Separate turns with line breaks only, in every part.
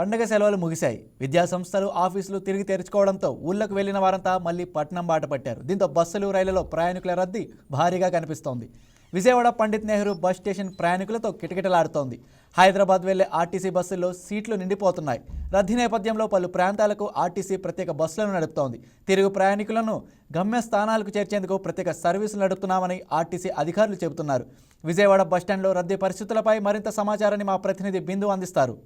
పండగ సెలవులు ముగిశాయి. విద్యా సంస్థలు ఆఫీసులు తిరిగి తెరుచుకోవడంతో ఊళ్ళకు వెళ్ళిన వారంతా మళ్ళీ పట్నం బాట పట్టారు. దీంతో బస్సులు రైళ్ళలో ప్రయాణికుల రద్దీ భారీగా కనిపిస్తోంది. విజయవాడ పండిత్ నెహ్రూ బస్ స్టేషన్ ప్రయాణికులతో కిటకిటలాడుతోంది. హైదరాబాద్ వెళ్ళే ఆర్టీసీ బస్సుల్లో సీట్లు నిండిపోతున్నాయి. రద్దీ నేపథ్యంలో పలు ప్రాంతాలకు ఆర్టీసీ ప్రత్యేక బస్సులను నడుపుతోంది. తిరుగు ప్రయాణికులను గమ్యస్థానాలకు చేర్చేందుకు ప్రత్యేక సర్వీసులు నడుపుతున్నామని ఆర్టీసీ అధికారులు చెబుతున్నారు. విజయవాడ బస్టాండ్లో రద్దీ పరిస్థితులపై మరింత సమాచారాన్ని మా ప్రతినిధి బిందు అందిస్తారు.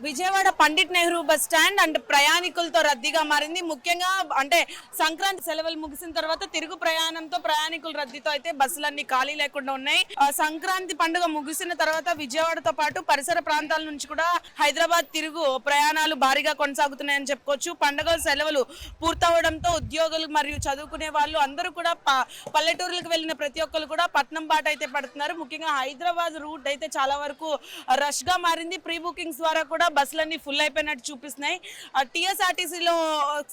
Vijayawada Pandit Nehru bus stand and ప్రయాణికులతో రద్దీగా మారింది. ముఖ్యంగా అంటే సంక్రాంతి సెలవులు ముగిసిన తర్వాత తిరుగు ప్రయాణంతో ప్రయాణికుల రద్దీతో అయితే బస్సులన్నీ ఖాళీ లేకుండా ఉన్నాయి. సంక్రాంతి పండుగ ముగిసిన తర్వాత విజయవాడతో పాటు పరిసర ప్రాంతాల నుంచి కూడా హైదరాబాద్ తిరుగు ప్రయాణాలు భారీగా కొనసాగుతున్నాయని చెప్పుకోవచ్చు. పండుగ సెలవులు పూర్తవడంతో ఉద్యోగులు మరియు చదువుకునే వాళ్ళు అందరూ కూడా ప- వెళ్ళిన ప్రతి ఒక్కరు కూడా పట్నం బాట అయితే పడుతున్నారు. ముఖ్యంగా హైదరాబాద్ రూట్ అయితే చాలా వరకు రష్గా మారింది. ప్రీ బుకింగ్స్ ద్వారా కూడా బస్సులన్నీ ఫుల్ అయిపోయినట్టు చూపిస్తున్నాయి. టీఎస్ఆర్టీసీలో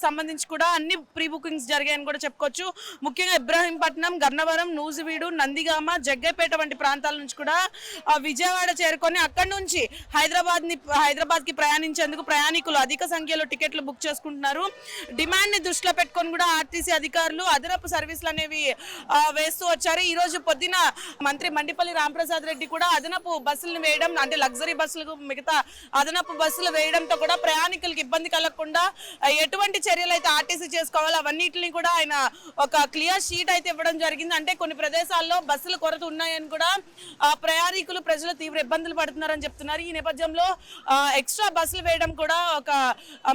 సంబంధించి కూడా అన్ని ప్రీ బుకింగ్స్ జరిగాయని కూడా చెప్పుకోవచ్చు. ముఖ్యంగా ఇబ్రాహీంపట్నం గన్నవరం నూజివీడు నందిగామ జగ్గైపేట వంటి ప్రాంతాల నుంచి కూడా విజయవాడ చేరుకొని అక్కడి నుంచి హైదరాబాద్ని హైదరాబాద్కి ప్రయాణించేందుకు ప్రయాణికులు అధిక సంఖ్యలో టికెట్లు బుక్ చేసుకుంటున్నారు. డిమాండ్ని దృష్టిలో పెట్టుకొని కూడా ఆర్టీసీ అధికారులు అదనపు సర్వీసులు అనేవి వేస్తూ వచ్చారు. ఈ రోజు పొద్దున మంత్రి మండిపల్లి రాంప్రసాద్ రెడ్డి కూడా అదనపు బస్సులను వేయడం అంటే లగ్జరీ బస్సులకు మిగతా అదనపు బస్సులు వేయడంతో కూడా ప్రయాణికులకు ఇబ్బంది కలగకుండా ఎటువంటి చర్యలు అయితే ఆర్టీసీ చేసుకోవాలో అవన్నిటిని కూడా ఆయన ఒక క్లియర్ షీట్ అయితే ఇవ్వడం జరిగింది. అంటే కొన్ని ప్రదేశాల్లో బస్సుల కొరత ఉన్నాయని కూడా ప్రయాణికులు ప్రజలు తీవ్ర ఇబ్బందులు పడుతున్నారని చెప్తున్నారు. ఈ నేపథ్యంలో ఎక్స్ట్రా బస్సులు వేయడం కూడా ఒక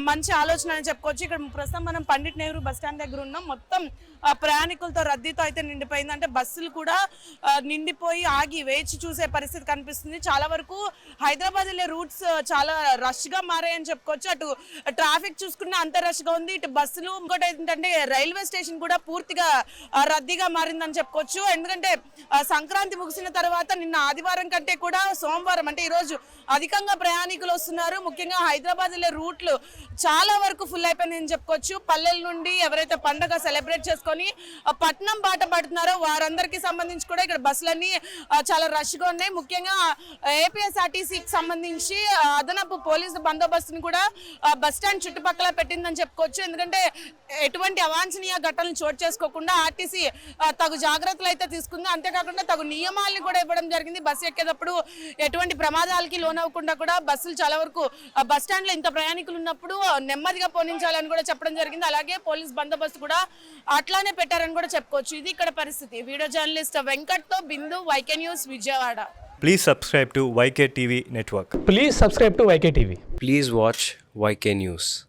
మంచి ఆలోచన అని చెప్పుకోవచ్చు. ఇక్కడ ప్రస్తుతం మనం పండిట్ నెహ్రూ బస్ స్టాండ్ దగ్గర ఉన్నాం. మొత్తం ప్రయాణికులతో రద్దీతో అయితే నిండిపోయింది. అంటే బస్సులు కూడా నిండిపోయి ఆగి వేచి చూసే పరిస్థితి కనిపిస్తుంది. చాలా వరకు హైదరాబాద్ వెళ్ళే రూట్స్ చాలా రష్గా మారాయని చెప్పుకోవచ్చు. అటు ట్రాఫిక్ చూసుకున్న అంత రష్గా ఉంది. ఇటు బస్సులు ఇంకోటి ఏంటంటే రైల్వే స్టేషన్ కూడా పూర్తిగా రద్దీగా మారిందని చెప్పుకోవచ్చు. ఎందుకంటే సంక్రాంతి ముగిసిన తర్వాత నిన్న ఆదివారం కంటే కూడా సోమవారం అంటే ఈరోజు అధికంగా ప్రయాణికులు వస్తున్నారు. ముఖ్యంగా హైదరాబాద్ వెళ్ళే రూట్లు చాలా వరకు ఫుల్ అయిపోయిందని చెప్పుకోవచ్చు. పల్లెల నుండి ఎవరైతే పండగ సెలబ్రేట్ చేసుకొని పట్టణం పట్నం బాట పడుతున్నారో వారందరికీ సంబంధించి కూడా ఇక్కడ బస్సులన్నీ చాలా రష్గా ఉన్నాయి. ముఖ్యంగా ఏపీఎస్ఆర్టీసీకి సంబంధించి అదన అదనపు పోలీసు బందోబస్తుని కూడా బస్ స్టాండ్ చుట్టుపక్కల పెట్టిందని చెప్పుకోవచ్చు. ఎందుకంటే ఎటువంటి అవాంఛనీయ ఘటనలు చోటు చేసుకోకుండా ఆర్టీసీ తగు జాగ్రత్తలు అయితే తీసుకుంది. అంతేకాకుండా తగు నియమాలను కూడా ఇవ్వడం జరిగింది. బస్సు ఎక్కేటప్పుడు ఎటువంటి ప్రమాదాలకి లోనవ్వకుండా కూడా బస్సులు చాలా వరకు బస్ స్టాండ్లో ఇంత ప్రయాణికులు ఉన్నప్పుడు నెమ్మదిగా పోనించాలని కూడా చెప్పడం జరిగింది. అలాగే పోలీస్ బందోబస్తు కూడా అట్లానే పెట్టారని కూడా చెప్పుకోవచ్చు. ఇది ఇక్కడ పరిస్థితి. Video journalist వెంకట్తో Bindu YK news Vijayawada.
Please subscribe to YK TV Network.
Please subscribe to YK TV.
Please watch YK News.